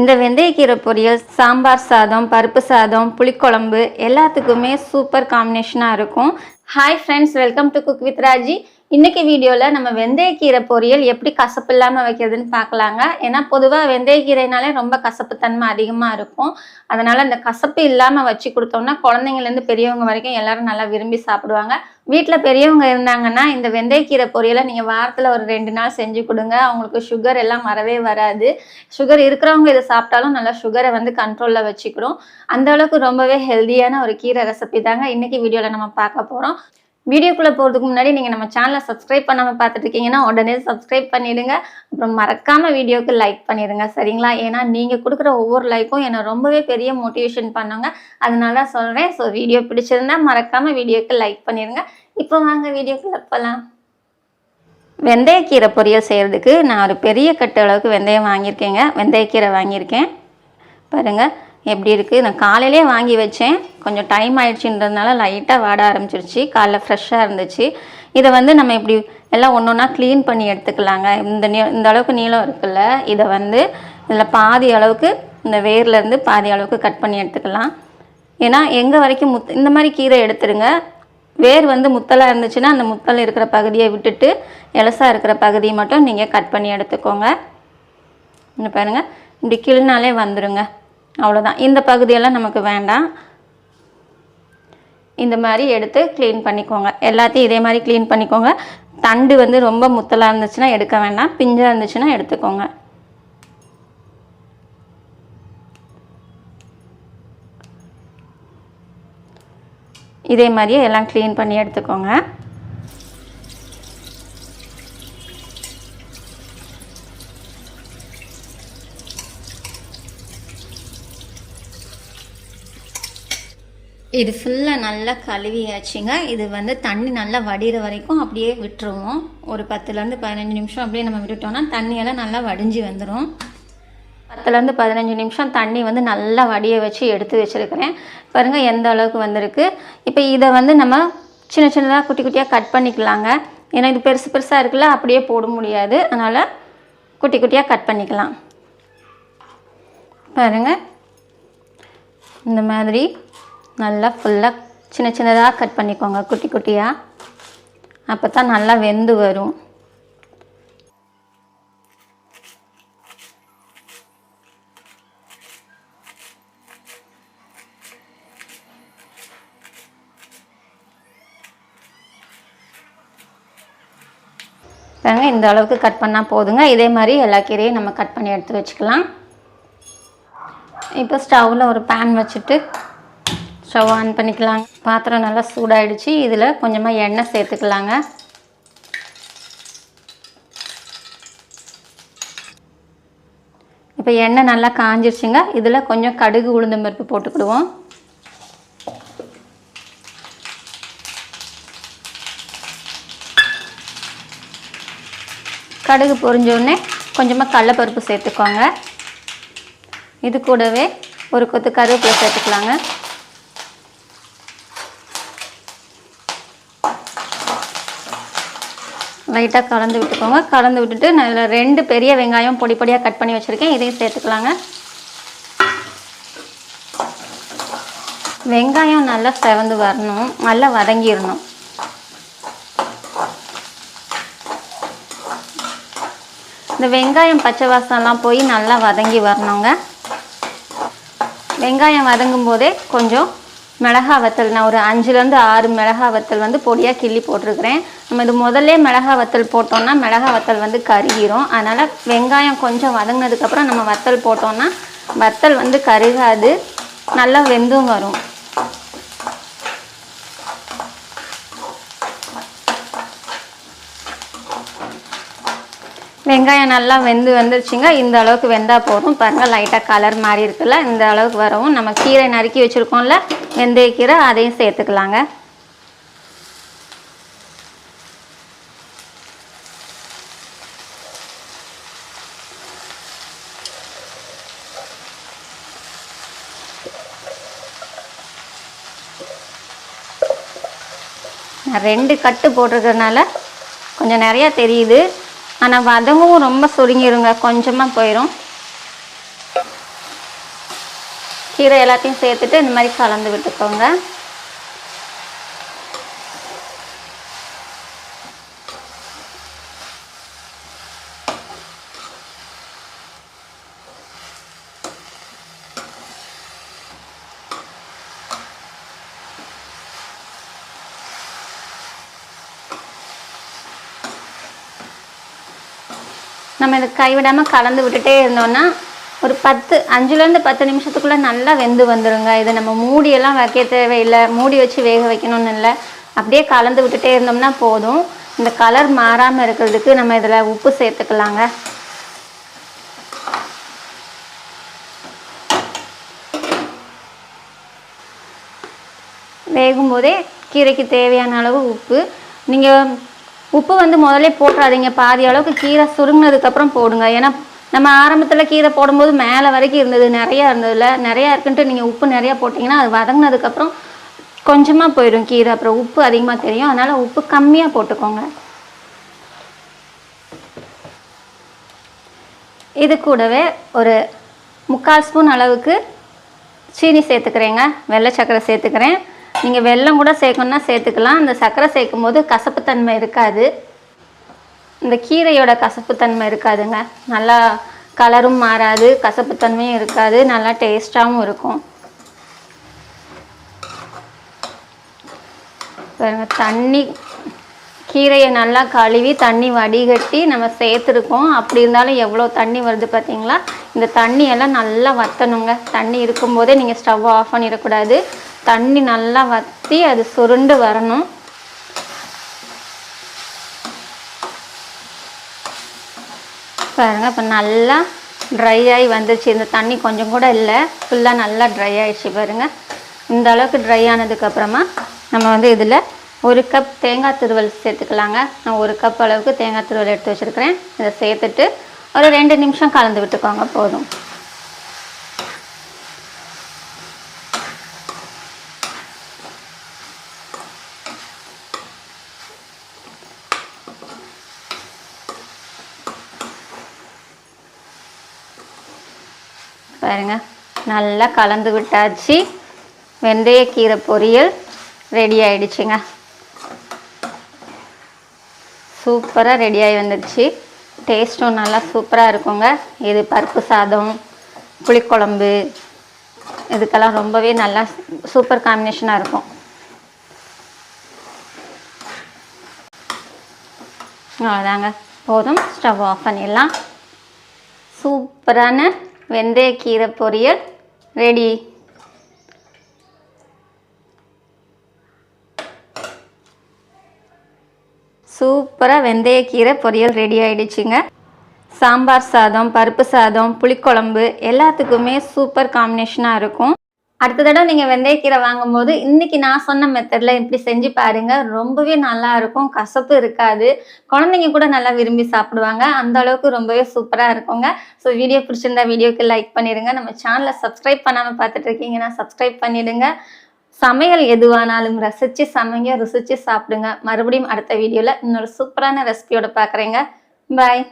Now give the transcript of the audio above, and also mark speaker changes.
Speaker 1: இந்த வெந்தயக்கீரை பொரியல் சாம்பார் சாதம் பருப்பு சாதம் புளிக்குழம்பு எல்லாத்துக்குமே சூப்பர் காம்பினேஷனாக இருக்கும். Hi friends welcome to cook with Raji இன்னைக்கு வீடியோவில் நம்ம வெந்தயக்கீரை பொரியல் எப்படி கசப்பு இல்லாமல் வைக்கிறதுன்னு பார்க்கலாங்க. ஏன்னா பொதுவாக வெந்தயக்கீரைனாலே ரொம்ப கசப்பு தன்மை அதிகமாக இருக்கும். அதனால் இந்த கசப்பு இல்லாமல் வச்சு கொடுத்தோம்னா குழந்தைங்கலேருந்து பெரியவங்க வரைக்கும் எல்லாரும் நல்லா விரும்பி சாப்பிடுவாங்க. வீட்டில் பெரியவங்க இருந்தாங்கன்னா இந்த வெந்தயக்கீரை பொரியலை நீங்கள் வாரத்தில் ஒரு ரெண்டு நாள் செஞ்சு கொடுங்க. அவங்களுக்கு சுகர் எல்லாம் வரவே வராது. சுகர் இருக்கிறவங்க இதை சாப்பிட்டாலும் நல்லா சுகரை வந்து கண்ட்ரோலில் வச்சுக்கிறோம் அந்த அளவுக்கு ரொம்பவே ஹெல்தியான ஒரு கீரை ரெசிபி தாங்க இன்றைக்கி வீடியோவில் நம்ம பார்க்க போகிறோம் வீடியோக்குள்ளே போகிறதுக்கு முன்னாடி நீங்கள் நம்ம சேனலை சப்ஸ்கிரைப் பண்ணாமல் பார்த்துட்டு இருக்கீங்கன்னா உடனே சப்ஸ்கிரைப் பண்ணிடுங்க. அப்புறம் மறக்காமல் வீடியோக்கு லைக் பண்ணிடுங்க சரிங்களா? ஏன்னா நீங்கள் கொடுக்குற ஒவ்வொரு லைக்கும் என்னை ரொம்பவே பெரிய மோட்டிவேஷன் பண்ணுங்க. அதனால தான் சொல்கிறேன் ஸோ வீடியோ பிடிச்சிருந்தா மறக்காமல் வீடியோக்கு லைக் பண்ணிடுங்க. இப்போ வாங்க வீடியோக்குள்ளே போகலாம் வெந்தயக்கீரை பொரியல் செய்கிறதுக்கு நான் ஒரு பெரிய கட்டு அளவுக்கு வெந்தயம் வாங்கியிருக்கேங்க. வெந்தயக்கீரை வாங்கியிருக்கேன். பாருங்கள் எப்படி இருக்குது நான் காலையிலே வாங்கி வச்சேன். கொஞ்சம் டைம் ஆயிடுச்சுன்றதுனால லைட்டாக வாட ஆரம்பிச்சிருச்சு. காலைல ஃப்ரெஷ்ஷாக இருந்துச்சு. இதை வந்து நம்ம இப்படி எல்லாம் ஒன்று ஒன்றா க்ளீன் பண்ணி எடுத்துக்கலாங்க. இந்த நீ இந்த அளவுக்கு நீளம் இருக்குல்ல இதை வந்து இதில் பாதி அளவுக்கு இந்த வேர்லேருந்து பாதி அளவுக்கு கட் பண்ணி எடுத்துக்கலாம். ஏன்னா எங்கே வரைக்கும் முத் இந்த மாதிரி கீரை எடுத்துருங்க. வேர் வந்து முத்தலாக இருந்துச்சுன்னா அந்த முத்தல் இருக்கிற பகுதியை விட்டுட்டு எலசாக இருக்கிற பகுதியை மட்டும் நீங்கள் கட் பண்ணி எடுத்துக்கோங்க. இங்க பாருங்கள் இப்படி கிள்னாலே வந்துடுங்க அவ்வளோதான் இந்த பகுதியெல்லாம் நமக்கு வேண்டாம். இந்த மாதிரி எடுத்து க்ளீன் பண்ணிக்கோங்க. எல்லாத்தையும் இதே மாதிரி க்ளீன் பண்ணிக்கோங்க. தண்டு வந்து ரொம்ப முத்தலாக இருந்துச்சுன்னா எடுக்க வேண்டாம். பிஞ்சாக இருந்துச்சுன்னா எடுத்துக்கோங்க. இதே மாதிரியே எல்லாம் க்ளீன் பண்ணி எடுத்துக்கோங்க. இது ஃபுல்லாக நல்லா கழுவியாச்சுங்க. இது வந்து தண்ணி நல்லா வடிகிற வரைக்கும் அப்படியே விட்டுருவோம். ஒரு பத்துலேருந்து பதினஞ்சு நிமிஷம் அப்படியே நம்ம விட்டுட்டோம்னா தண்ணியெல்லாம் நல்லா வடிஞ்சு வந்துடும் பத்துலேருந்து பதினஞ்சு நிமிஷம் தண்ணி வந்து நல்லா வடிய வச்சு எடுத்து வச்சுருக்கிறேன். பாருங்கள் எந்த அளவுக்கு வந்திருக்கு. இப்போ இதை வந்து நம்ம சின்ன சின்னதாக குட்டி குட்டியாக கட் பண்ணிக்கலாங்க. ஏன்னா இது பெருசு பெருசாக இருக்குல்ல அப்படியே போட முடியாது. அதனால் குட்டி குட்டியாக கட் பண்ணிக்கலாம். பாருங்கள் இந்த மாதிரி நல்லா ஃபுல்லாக சின்ன சின்னதாக கட் பண்ணிக்கோங்க. குட்டி குட்டியாக அப்போ தான் நல்லா வெந்து வரும். பாருங்க இந்த அளவுக்கு கட் பண்ணால் போதுங்க. இதே மாதிரி எல்லா கீரையும் நம்ம கட் பண்ணி எடுத்து வச்சுக்கலாம். இப்போ ஸ்டவ்வில் ஒரு பேன் வச்சுட்டு ஸ்டவ் ஆன் பண்ணிக்கலாம். பாத்திரம் நல்லா சூடாயிடுச்சு. இதில் கொஞ்சமாக எண்ணெய் சேர்த்துக்கலாங்க. இப்போ எண்ணெய் நல்லா காஞ்சிருச்சுங்க. இதில் கொஞ்சம் கடுகு உளுந்தம் பருப்பு போட்டுக்கிடுவோம். கடுகு பொரிஞ்சோடனே கொஞ்சமாக கடலப்பருப்பு சேர்த்துக்கோங்க. இது கூடவே ஒரு கொத்து கருவேப்பிலை சேர்த்துக்கலாங்க. லைட்டாக கலந்து விட்டுக்கோங்க. கலந்து விட்டுட்டு நல்லா ரெண்டு பெரிய வெங்காயம் பொடி பொடியாக கட் பண்ணி வச்சுருக்கேன். இதையும் சேர்த்துக்கலாங்க. வெங்காயம் நல்லா செவந்து வரணும். நல்லா வதங்கிடணும் இந்த வெங்காயம் பச்சை வாசம்லாம் போய் நல்லா வதங்கி வரணுங்க. வெங்காயம் வதங்கும் போதே கொஞ்சம் மிளகா வத்தல் நான் ஒரு அஞ்சுலேருந்து ஆறு மிளகா வத்தல் வந்து பொடியாக கிள்ளி போட்டிருக்கிறேன். நம்ம இது முதல்ல மிளகா வத்தல் போட்டோம்னா மிளகா வத்தல் வந்து கருகிரும். அதனால் வெங்காயம் கொஞ்சம் வதங்கினதுக்கப்புறம் நம்ம வத்தல் போட்டோம்னா வத்தல் வந்து கருகாது. நல்லா வெந்தும் வரும். வெங்காயம் நல்லா வெந்து வந்துருச்சுங்க. இந்த அளவுக்கு வெந்தால் போதும். பாருங்கள் லைட்டாக கலர் மாறி இருக்குல்ல. இந்த அளவுக்கு வரவும் நம்ம கீரை நறுக்கி வச்சுருக்கோம்ல. வெந்தயக்கீரை அதையும் சேர்த்துக்கலாங்க. நான் ரெண்டு கட்டு போட்டிருக்கிறதுனால கொஞ்சம் நிறையா தெரியுது. ஆனால் வதமும் ரொம்ப சுருங்கிருங்க கொஞ்சமாக போயிடும் கீரை எல்லாத்தையும் சேர்த்துட்டு இந்த மாதிரி கலந்து விட்டுக்கோங்க. நம்ம இதை கைவிடாமல் கலந்து விட்டுட்டே இருந்தோம்னா ஒரு பத்து அஞ்சுலேருந்து பத்து நிமிஷத்துக்குள்ளே நல்லா வெந்து வந்துடுங்க இதை நம்ம மூடியெல்லாம் வைக்க தேவையில்லை. மூடி வச்சு வேக வைக்கணும்னு இல்லை. அப்படியே கலந்து விட்டுட்டே இருந்தோம்னா போதும். இந்த கலர் மாறாமல் இருக்கிறதுக்கு நம்ம இதில் உப்பு சேர்த்துக்கலாங்க. வேகும்போதே கீரைக்கு தேவையான அளவு உப்பு. நீங்கள் உப்பு வந்து முதல்ல போட்டுறாதீங்க. பாதி அளவுக்கு கீரை சுருங்கினதுக்கப்புறம் போடுங்க. ஏன்னா நம்ம ஆரம்பத்தில் கீரை போடும்போது மேலே வரைக்கும் இருந்தது நிறையா இருந்ததில்ல நிறையா இருக்குன்ட்டு நீங்கள் உப்பு நிறையா போட்டிங்கன்னா அது வதங்கினதுக்கப்புறம் கொஞ்சமாக போயிடும் கீரை. அப்புறம் உப்பு அதிகமாக தெரியும். அதனால் உப்பு கம்மியாக போட்டுக்கோங்க. இது கூடவே ஒரு முக்கால் ஸ்பூன் அளவுக்கு சீனி சேர்த்துக்கிறேங்க. வெள்ளை சர்க்கரை சேர்த்துக்கிறேன். நீங்கள் வெல்லம் கூட சேர்க்கணுன்னா சேர்த்துக்கலாம். அந்த சர்க்கரை சேர்க்கும் போது கசப்புத்தன்மை இருக்காது. இந்த கீரையோட கசப்புத்தன்மை இருக்காதுங்க. நல்லா கலரும் மாறாது கசப்புத்தன்மையும் இருக்காது நல்லா டேஸ்ட்டாகவும் இருக்கும். பாருங்க தண்ணி கீரையை நல்லா கழுவி தண்ணி வடிகட்டி நம்ம சேர்த்துருக்கோம். அப்படி இருந்தாலும் எவ்வளோ தண்ணி வருது பார்த்தீங்களா? இந்த தண்ணியெல்லாம் நல்லா வற்றணுங்க தண்ணி இருக்கும்போதே நீங்கள் ஸ்டவ் ஆஃப் பண்ணிடக்கூடாது. தண்ணி நல்லா வற்றி அது சுருண்டு வரணும். பாருங்கள் இப்போ நல்லா ட்ரை ஆகி வந்துருச்சு. இந்த தண்ணி கொஞ்சம் கூட இல்லை. ஃபுல்லாக நல்லா ட்ரை ஆகிடுச்சு பாருங்கள் இந்த அளவுக்கு ட்ரை ஆனதுக்கப்புறமா நம்ம வந்து இதில் ஒரு கப் தேங்காய் துருவல் சேர்த்துக்கலாங்க. நான் ஒரு கப் அளவுக்கு தேங்காய் துருவல் எடுத்து வச்சுருக்கிறேன். இதை சேர்த்துட்டு ஒரு ரெண்டு நிமிஷம் கலந்து விட்டுக்கோங்க போதும். பாருங்க. நல்லா கலந்து விட்டாச்சு. வெந்தயக்கீரை பொரியல் ரெடி ஆயிடுச்சுங்க. சூப்பராக ரெடியாகி வந்துடுச்சு. டேஸ்ட்டும் நல்லா சூப்பராக இருக்குங்க. இது பருப்பு சாதம் புளிக்குழம்பு இதுக்கெல்லாம் ரொம்பவே நல்லா சூப்பர் காம்பினேஷனாக இருக்கும். அவ்வளோதாங்க போதும். ஸ்டவ் ஆஃப் பண்ணிடலாம். சூப்பரான வெந்தயக்கீரை பொரியல். ரெடி சூப்பராக வெந்தயக்கீரை பொரியல் ரெடி ஆகிடுச்சிங்க சாம்பார் சாதம் பருப்பு சாதம் புளிக்குழம்பு எல்லாத்துக்குமே சூப்பர் காம்பினேஷனாக இருக்கும். அடுத்த தடவை நீங்கள் வெந்தயக்கீரை வாங்கும்போது இன்றைக்கி நான் சொன்ன மெத்தடில் இப்படி செஞ்சு பாருங்கள் ரொம்பவே நல்லா இருக்கும். கசப்பு இருக்காது. குழந்தைங்க கூட நல்லா விரும்பி சாப்பிடுவாங்க. அந்த அளவுக்கு ரொம்பவே சூப்பராக இருக்குங்க. ஸோ வீடியோ பிடிச்சிருந்தா வீடியோக்கு லைக் பண்ணிடுங்க நம்ம சேனலை சப்ஸ்கிரைப் பண்ணாமல் பார்த்துட்டு இருக்கீங்கன்னா சப்ஸ்கிரைப் பண்ணிடுங்க. சமையல் எதுவானாலும் ரசித்து சமைங்க ருசித்து சாப்பிடுங்க. மறுபடியும் அடுத்த வீடியோவில் இன்னொரு சூப்பரான ரெசிபியோட பார்க்குறேங்க. பாய்